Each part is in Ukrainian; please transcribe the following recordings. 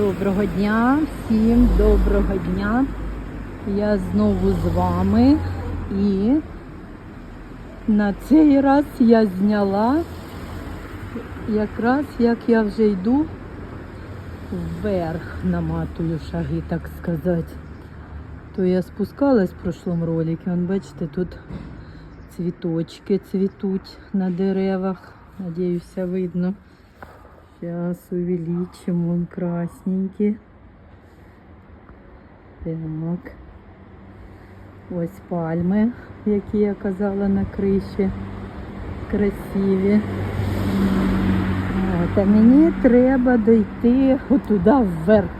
Доброго дня, всім доброго дня. Я знову з вами і на цей раз я зняла якраз як я вже йду вверх, наматую шаги, так сказати. То я спускалась в прошлому вон, бачите, тут цвіточки цвітуть на деревах. Надіюся, видно. Сейчас увеличим, он красненький. Так. Ось пальми, які я казала на криші. Красиві. От, а мені треба дойти отуди вверх.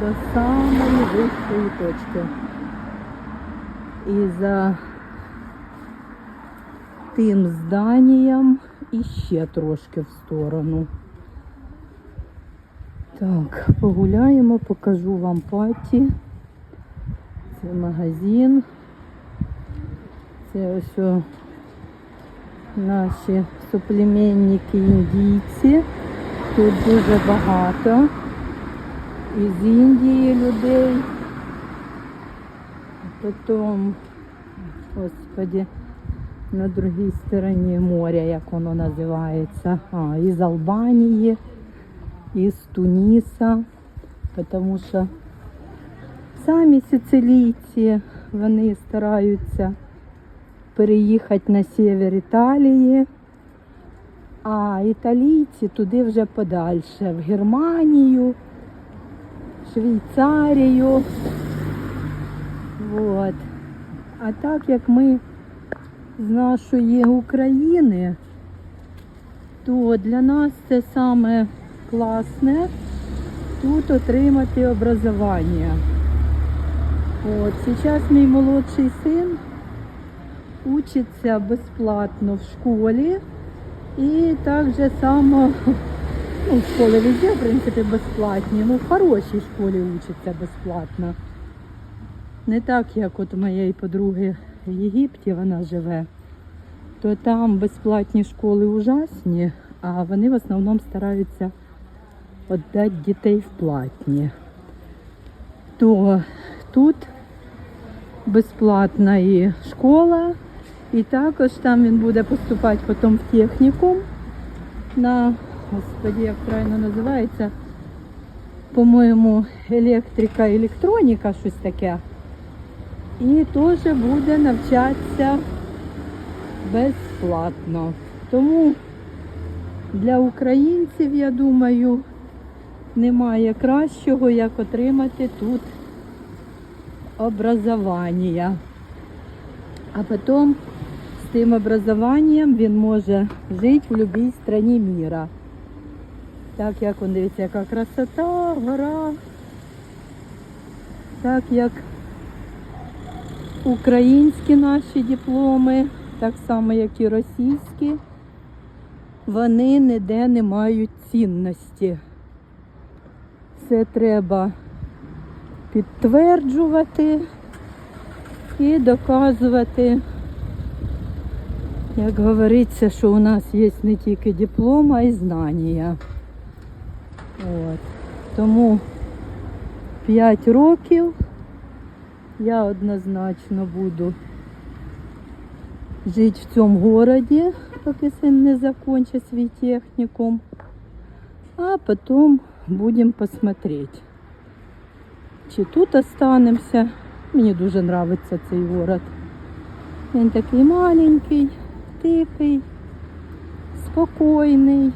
До самої вищої точки. І за тим зданням і ще трошки в сторону. Так, погуляємо, покажу вам паті. Це магазин. Це ось наші суплеменники індійці. Тут дуже багато. Із Індії людей. Потім, господи, на другій стороні моря, як воно називається. А, із Албанії, із Туніса, тому що самі сицилійці вони стараються переїхати на север Італії, а італійці туди вже подальше, в Германію, Швейцарію. Вот. А так як ми з нашої України, то для нас це саме класне тут отримати образування. От, зараз мій молодший син учиться безплатно в школі і так же само, ну, школи везде, в принципі, безплатні, ну в хорошій школі учиться безплатно. Не так, як от моєї подруги в Єгипті вона живе, то там безплатні школи ужасні, а вони в основному стараються віддати дітей в платні. То тут безплатна і школа, і також там він буде поступати потім в технікум на, господи, як правильно називається, по-моєму, електрика, електроніка, щось таке. І теж буде навчатися безплатно. Тому для українців, я думаю, немає кращого, як отримати тут образування. А потім з тим образованням він може жити в будь-якій країні міра. Так як он дивиться, яка красота, гора. Так як українські наші дипломи, так само як і російські, вони ніде не мають цінності. Це треба підтверджувати і доказувати, як говориться, що у нас є не тільки диплом, а й знання. От. Тому 5 років я однозначно буду жити в цьому городі, поки син не закончить свій технікум. А потім будемо посмотреть, чи тут останемося. Мені дуже подобається цей город. Він такий маленький, тихий, спокійний.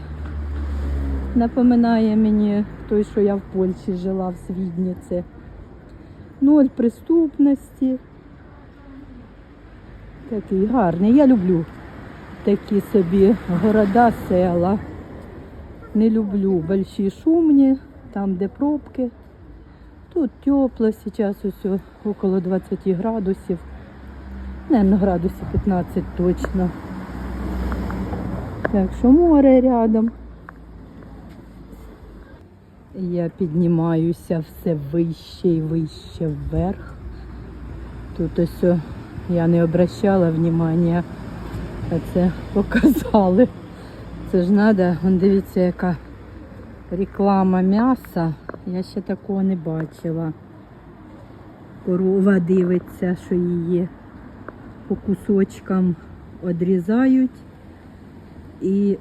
Напоминає мені той, що я в Польщі жила в Свідниці. Ноль преступності. Такий гарний. Я люблю такі собі города, села. Не люблю больші шумні, там де пробки. Тут тепло, зараз ось около 20 градусів. Наверное, градусів 15 точно. Так що море рядом. Я піднімаюся все вище і вище вверх. Тут ось я не обращала внимання, а це показали. Це ж треба, дивіться, яка Реклама м'яса. Я ще такого не бачила. Корова дивиться, що її по кусочкам відрізають і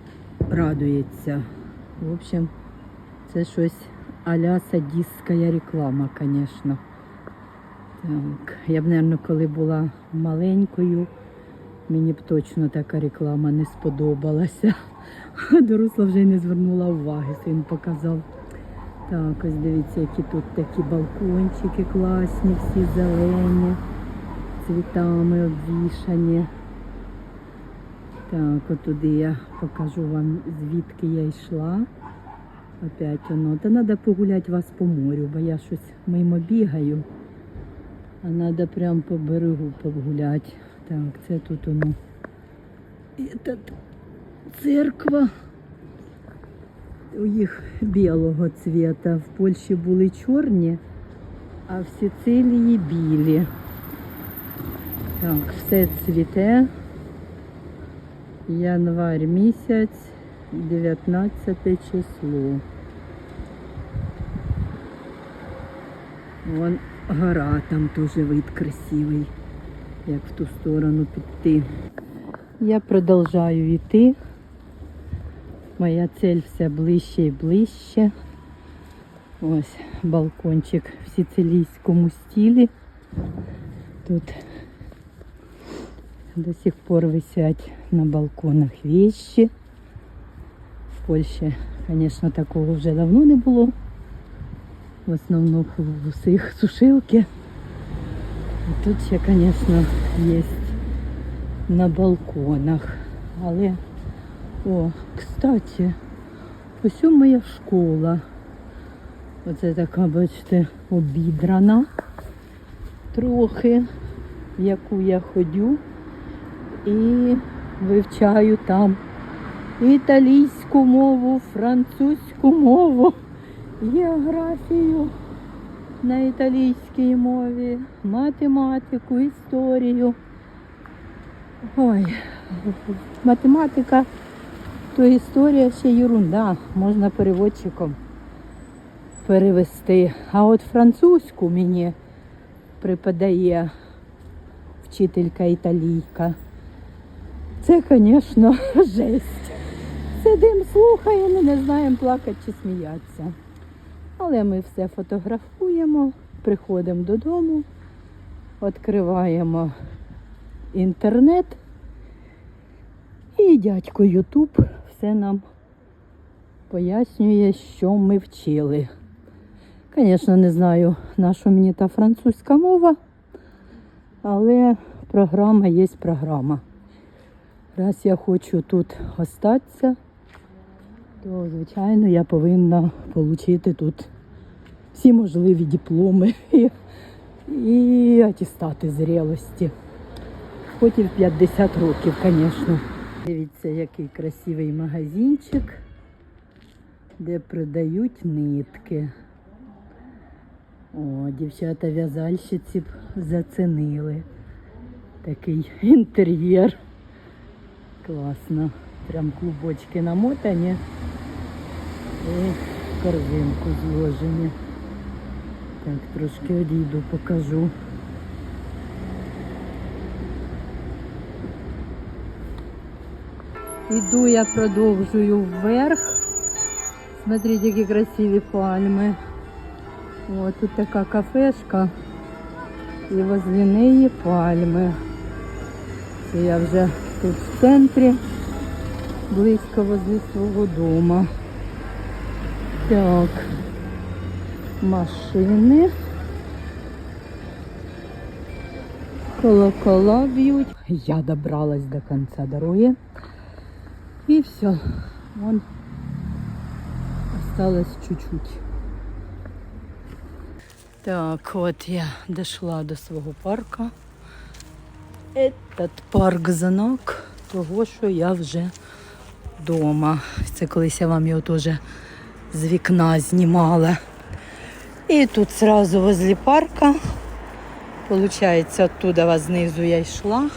радується. В общем, це щось а-ля садистська реклама, звісно. Так, я б, мабуть, коли була маленькою, мені б точно така реклама не сподобалася. Доросла вже й не звернула уваги, син показав. Так, ось дивіться, які тут такі балкончики класні, всі зелені, цвітами обвішані. Так, от туди я покажу вам, звідки я йшла. Опять воно. Та треба погуляти вас по морю, бо я щось мимо бігаю. А треба прямо по берегу погуляти. Так, це тут воно. Этот, церква. У їх білого цвіта. В Польщі були чорні, а в Сицилії білі. Так, все цвіте. Январь місяць, 19 число. Вон гора, там теж вид красивий, як в ту сторону піти. Я продовжую йти. Моя цель все ближче і ближче. Ось балкончик в сицилійському стилі. Тут до сих пор висять на балконах вещи. В Польщі, звісно, такого вже давно не було. В основному в усіх сушилки. А тут ще, звісно, є на балконах. Але, о, кстати, ось моя школа. Оце така, бачите, обідрана трохи, в яку я ходю і вивчаю там італійську мову, французьку мову, географію на італійській мові, математику, історію. Ой, математика, то історія ще ерунда, можна переводчиком перевести. А от французьку мені припадає вчителька італійка. Це, звісно, жесть. Сидимо, слухаємо, не знаємо плакати чи сміятися. Але ми все фотографуємо, приходимо додому, відкриваємо інтернет. І дядько Ютуб все нам пояснює, що ми вчили. Звісно, не знаю, на що мені та французька мова, але програма є програма. Раз я хочу тут остатися, то, звичайно, я повинна отримати тут всі можливі дипломи і, і атестати зрілості. В 50 років, звісно. Дивіться, який красивий магазинчик, де продають нитки. О, дівчата в'язальщиці зацінили. Такий інтер'єр. Класно. Прям клубочки намотані в корзинку зложені. Так, трошки одійду, покажу. Іду я продовжую вверх. Смотрите, які красиві пальми. О, тут така кафешка. І возле неї пальми. Це я вже тут в центрі, близько возле свого дому. Так, машини. Колокола б'ють. Я добралась до кінця дороги. І все. Вон осталось чуть-чуть. Так, от я дійшла до свого парка. Этот парк знак того, що я вже вдома. Це колись я вам його теж з вікна знімала. І тут сразу возле парка. Получається, оттуда знизу я йшла.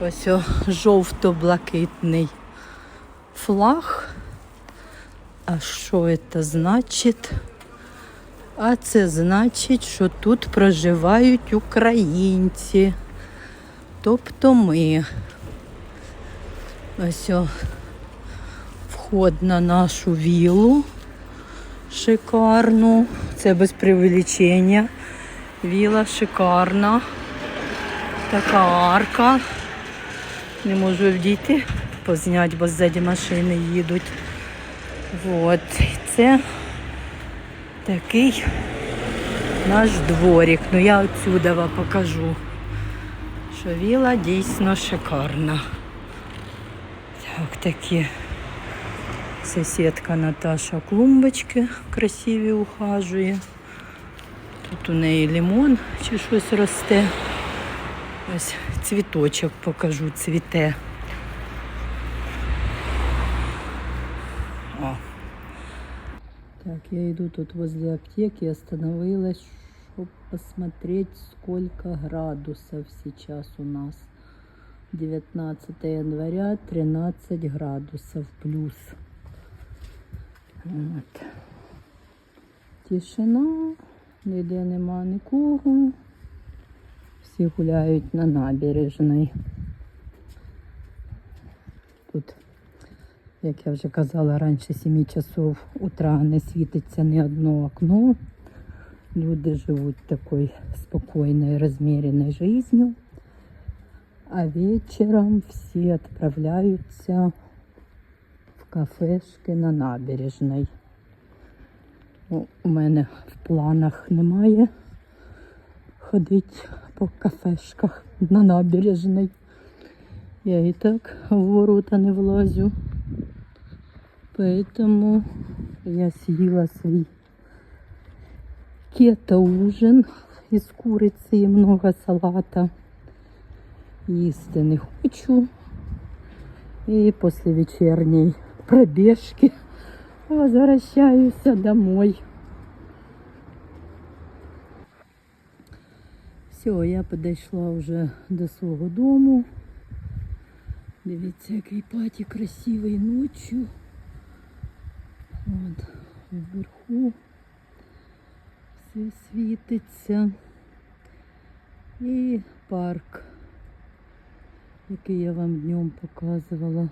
Ось жовто-блакитний флаг. А що це значить? А це значить, що тут проживають українці. Тобто ми. Ось вход на нашу віллу шикарну. Це без привеличення. Віла шикарна. Така арка. Не можу вдіти, позняти, бо ззаді машини їдуть. От. Це такий наш дворик. Ну я отсюда вам покажу, що віла дійсно шикарна. Так, такі сусідка Наташа клумбочки красиві ухажує. Тут у неї лимон чи щось росте. Ось цвіточок покажу, цвіте. О. Так, я иду тут возле аптеки, остановилась, чтобы посмотреть, сколько градусов сейчас у нас. 19 января, 13 градусов плюс. От. Тишина, ніде нема нікого. Всі гуляють на набережній. Тут, як я вже казала, раніше 7 часов утра не світиться ні одно окно. Люди живуть такою спокійною, розміреною життю. А вечером всі відправляються кафешки на набережній. У мене в планах немає ходити по кафешках на набережній. Я і так в ворота не влазю. Поэтому я съела свій кето-ужин із куриці і много салата. Їсти не хочу. І після вечірньої пробіжки возвращаюся домой. Все, я підійшла вже до свого дому. Дивіться, який паті красивий ночью. От, вверху все світиться. І парк, який я вам днем показувала.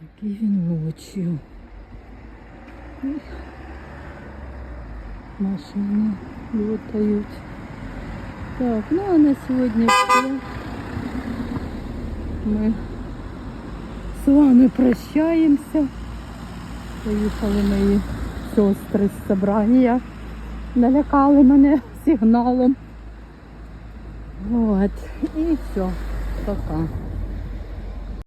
Такий він ночью. Машини летають. Так, ну а на сьогодні все. Ми з вами прощаємося. Поїхали мої сестри з собрання. Налякали мене сигналом. От. І все. Пока.